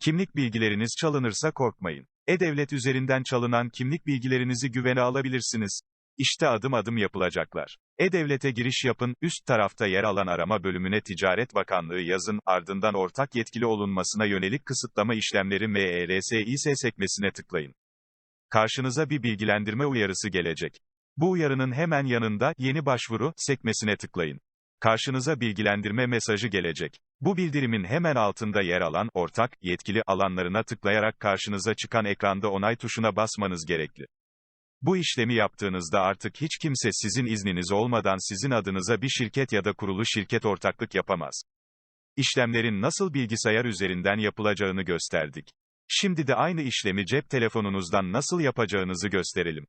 Kimlik bilgileriniz çalınırsa korkmayın. E-Devlet üzerinden çalınan kimlik bilgilerinizi güvene alabilirsiniz. İşte adım adım yapılacaklar. E-Devlet'e giriş yapın, üst tarafta yer alan arama bölümüne Ticaret Bakanlığı yazın, ardından ortak yetkili olunmasına yönelik kısıtlama işlemleri MERSİS sekmesine tıklayın. Karşınıza bir bilgilendirme uyarısı gelecek. Bu uyarının hemen yanında, yeni başvuru, sekmesine tıklayın. Karşınıza bilgilendirme mesajı gelecek. Bu bildirimin hemen altında yer alan, ortak, yetkili alanlarına tıklayarak karşınıza çıkan ekranda onay tuşuna basmanız gerekli. Bu işlemi yaptığınızda artık hiç kimse sizin izniniz olmadan sizin adınıza bir şirket ya da kurulu şirket ortaklık yapamaz. İşlemlerin nasıl bilgisayar üzerinden yapılacağını gösterdik. Şimdi de aynı işlemi cep telefonunuzdan nasıl yapacağınızı gösterelim.